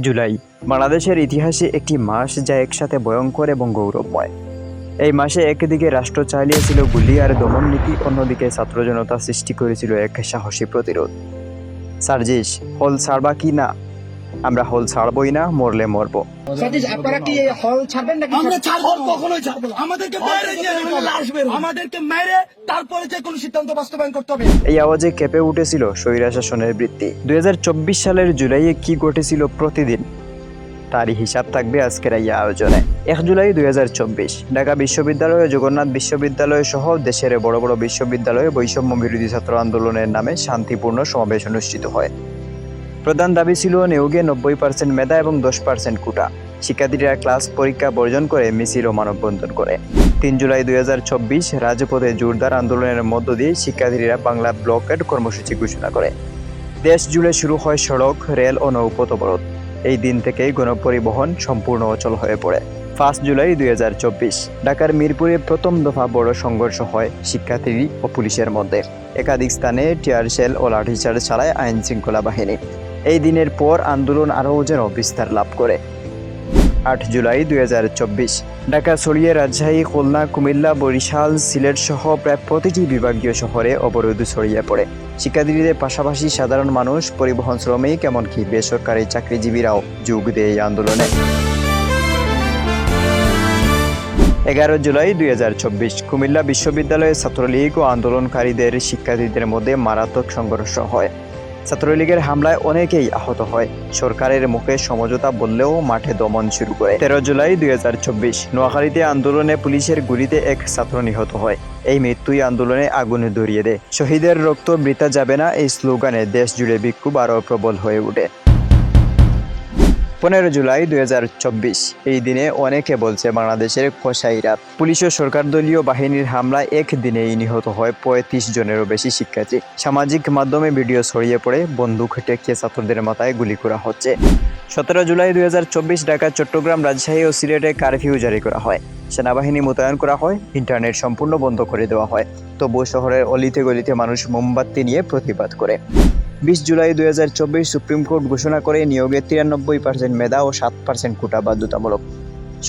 জুলাই। বাংলাদেশের ইতিহাসে একটি মাস যা একসাথে ভয়ঙ্কর এবং গৌরবময়। এই মাসে একদিকে রাষ্ট্র চালিয়েছিল গুলি আর দমন নীতি, অন্যদিকে ছাত্র জনতা সৃষ্টি করেছিল এক সাহসী প্রতিরোধ। সার্জিস, হল সার্বা কি না? আমরা হল ছাড়বই না মরলে মরবো। আপনারা কি এই হল ছাড়বেন নাকি আমরা ছাড়বো? কখনোই ছাড়বো আমাদেরকে মেরে আসবে, আমাদেরকে মেরে তারপরে যে কোনো সিদ্ধান্ত বাস্তবায়ন করতে হবে। এই আওয়াজে কেঁপে উঠেছিল স্বৈরা শাসনের বৃত্তি। দুই সালের জুলাইয়ে কি ঘটেছিল প্রতিদিন? তারই হিসাব থাকবে আজকের এই আয়োজনে। এক জুলাই দুই হাজার চব্বিশ ঢাকা বিশ্ববিদ্যালয় ও জগন্নাথ বিশ্ববিদ্যালয় সহ দেশের বড় বড় বিশ্ববিদ্যালয়ে বৈষম্য বিরোধী ছাত্র আন্দোলনের নামে শান্তিপূর্ণ সমাবেশ অনুষ্ঠিত হয়। প্রধান দাবি ছিল নিয়োগে নব্বই পার্সেন্ট মেধা এবং দশ পার্সেন্ট কোটা। শিক্ষার্থীরা ক্লাস পরীক্ষা বর্জন করে মিছিল ও মানববন্ধন করে। তিন জুলাই দুই হাজার চব্বিশ রাজপথে জোরদার আন্দোলনের মধ্য দিয়ে শিক্ষার্থীরা বাংলা ব্লকেড কর্মসূচি ঘোষণা করে। দেশ জুড়ে শুরু হয় সড়ক, রেল ও নৌপথ অবরোধ। এই দিন থেকেই গণপরিবহন সম্পূর্ণ অচল হয়ে পড়ে। ফার্স্ট জুলাই দুই ঢাকার মিরপুরে প্রথম দফা বড় সংঘর্ষ হয় শিক্ষার্থী ও পুলিশের মধ্যে। একাধিক স্থানে টিয়ার শেল ও লাঠিচার্জ চালায় আইন শৃঙ্খলা বাহিনী এই দিনের পর আন্দোলন আরও যেন বিস্তার লাভ করে। আট জুলাই দুই হাজার চব্বিশ, ঢাকা ছড়িয়ে রাজশাহী, খুলনা, কুমিল্লা, বরিশাল, সিলেট সহ প্রায় প্রতিটি বিভাগীয় শহরে অবরোধ ছড়িয়ে পড়ে। শিক্ষার্থীদের পাশাপাশি সাধারণ মানুষ, পরিবহন শ্রমিক, এমনকি বেসরকারি চাকরিজীবীরাও যোগ দেয় এই আন্দোলনে। এগারো জুলাই দুই কুমিল্লা বিশ্ববিদ্যালয়ে ছাত্রলীগ ও আন্দোলনকারীদের শিক্ষার্থীদের মধ্যে মারাত্মক সংঘর্ষ হয়। ছাত্রলীগের হামলায় অনেকেই আহত হয়। সরকারের মুখে সমঝোতা বললেও মাঠে দমন শুরু করে। তেরো জুলাই দুই হাজার চব্বিশ নোয়াখালীতে আন্দোলনে পুলিশের গুলিতে এক ছাত্র নিহত হয়। এই মৃত্যুই আন্দোলনে আগুন ধরিয়ে দেয়। শহীদের রক্ত বৃথা যাবে না এই স্লোগানে দেশ জুড়ে বিক্ষোভ আরও প্রবল হয়ে ওঠে। পনেরো জুলাই দুই হাজার চব্বিশ। এই দিনে অনেকে বলছে বাংলাদেশের কসাইরা পুলিশ ও সরকার দলীয় বাহিনীর হামলায় এক দিনেই নিহত হয় পঁয়ত্রিশ জনেরও বেশি শিক্ষার্থী। সামাজিক মাধ্যমে ভিডিও ছড়িয়ে পড়ে বন্দুক টেকিয়ে ছাত্রদের মাথায় গুলি করা হচ্ছে। সতেরো জুলাই দুই ঢাকা চট্টগ্রাম, রাজশাহী ও সিলেটে কারফিউ জারি করা হয়। সেনাবাহিনী মোতায়েন করা হয়, ইন্টারনেট সম্পূর্ণ বন্ধ করে দেওয়া হয়। তবুও শহরের অলিতে গলিতে মানুষ মোমবাতি নিয়ে প্রতিবাদ করে। বিশ জুলাই দুই হাজার চব্বিশ সুপ্রিম কোর্ট ঘোষণা করে নিয়োগে তিরানব্বই পার্সেন্ট মেধা ও সাত পার্সেন্ট কোটা বাধ্যতামূলক।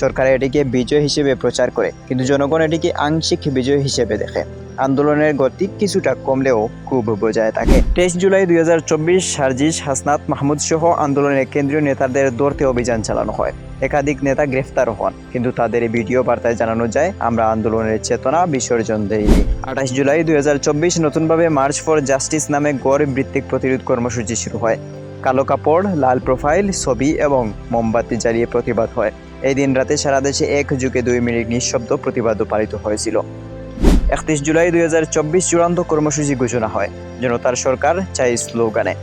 সরকার এটিকে বিজয় হিসেবে প্রচার করে, কিন্তু জনগণ এটিকে আংশিক বিজয় হিসেবে দেখে। আন্দোলনের গতি কিছুটা কমলেও খুব বোঝায় থাকে। তেইশ জুলাই দুই হাজার চব্বিশ সার্জিস হাসনাত মাহমুদ সহ আন্দোলনের কেন্দ্রীয় নেতাদের ধরতে অভিযান চালানো হয়। একাধিক নেতা গ্রেফতার হন, কিন্তু তাদের ভিডিও বার্তায় জানানো যায়, আমরা আন্দোলনের চেতনা বিসর্জন দেইনি। আঠাশ জুলাই দুই হাজার চব্বিশ নতুনভাবে মার্চ ফর জাস্টিস নামে গড় ভিত্তিক প্রতিরোধ কর্মসূচি শুরু হয়। কালো কাপড়, লাল প্রোফাইল, ছবি এবং মোমবাতি জ্বালিয়ে প্রতিবাদ হয়। এই দিন রাতে সারা দেশে এক যুগে দুই মিনিট নিঃশব্দ প্রতিবাদও পালিত হয়েছিল। একত্রিশ জুলাই দুই হাজার চব্বিশ চূড়ান্ত কর্মসূচি ঘোষণা হয় জনতার সরকার চাই স্লোগানে।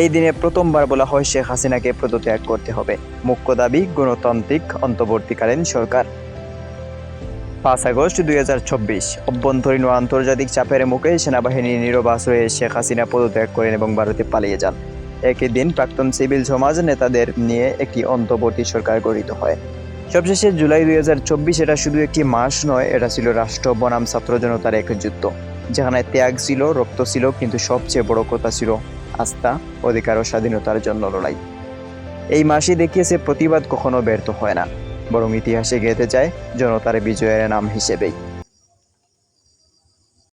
এই দিনে প্রথমবার বলা হয় শেখ হাসিনাকে পদত্যাগ করতে হবে। মুখ্য দাবি, গণতান্ত্রিক অন্তর্বর্তীকালীন সরকার। পাঁচ আগস্ট দুই হাজার চব্বিশ, অভ্যন্তরীণ ও আন্তর্জাতিক চাপের মুখে সেনাবাহিনীর নীরব আশ্রয়ে শেখ হাসিনা পদত্যাগ করেন এবং ভারতে পালিয়ে যান। একই দিন প্রাক্তন সিভিল সমাজ নেতাদের নিয়ে একটি অন্তর্বর্তী সরকার গঠিত হয়। সবশেষে জুলাই দুই হাজার চব্বিশ এটা শুধু একটি মাস নয়, এটা ছিল রাষ্ট্র বনাম ছাত্র জনতার এক যুদ্ধ। যেখানে ত্যাগ ছিল, রক্ত ছিল, কিন্তু সবচেয়ে বড় কথা ছিল আস্থা, অধিকার ও স্বাধীনতার জন্য লড়াই। এই মাসে দেখিয়েছে প্রতিবাদ কখনো ব্যর্থ হয় না, বরং ইতিহাসে গেঁথে যায় জনতার বিজয়ের নাম হিসেবেই।